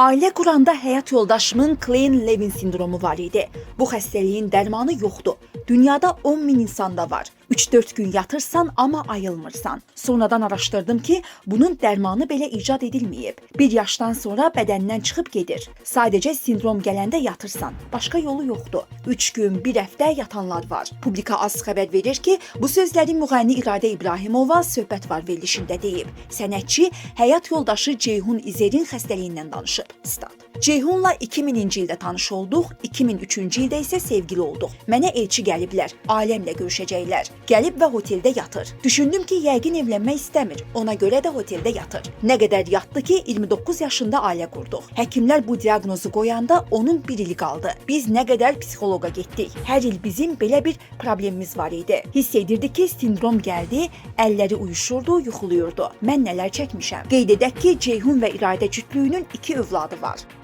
Ailə quranda həyat yoldaşımın Klein-Levin sindromu var idi. Bu xəstəliyin dərmanı yoxdur. Dünyada 10 min insanda var. 3-4 gün yatırsan amma ayılmırsan. Sonradan araşdırdım ki, bunun dərmanı belə icad edilməyib. Bir yaşdan sonra bədəndən çıxıb gedir. Sadəcə sindrom gələndə yatırsan. Başqa yolu yoxdur. 3 gün, 1 həftə yatanlar var. Publika az xəbər verir ki, bu sözləri müğənni İradə İbrahimova söhbət var verilişində deyib. Sənətçi həyat yoldaşı Ceyhun İzer'in xəstəliyindən danışıb. Stat. Ceyhunla 2000-ci ildə tanış olduq, 2003-cü ildə isə sevgili olduq. Mənə elçi gəliblər, aləmlə görüşəcəklər. Gəlib və oteldə yatır. Düşündüm ki, yəqin evlənmək istəmir. Ona görə də oteldə yatır. Nə qədər yatdı ki, 29 yaşında ailə qurduq. Həkimlər bu diaqnozu qoyanda onun 1 ili qaldı. Biz nə qədər psixoloqa getdik. Hər il bizim belə bir problemimiz var idi. Hiss edirdik ki, sindrom gəldi, əlləri uyuşurdu, yuxuluyurdu. Mən nələr çəkmişəm. Qeyd edək ki, Ceyhun və İradə cütlüyünün 2 övladı var.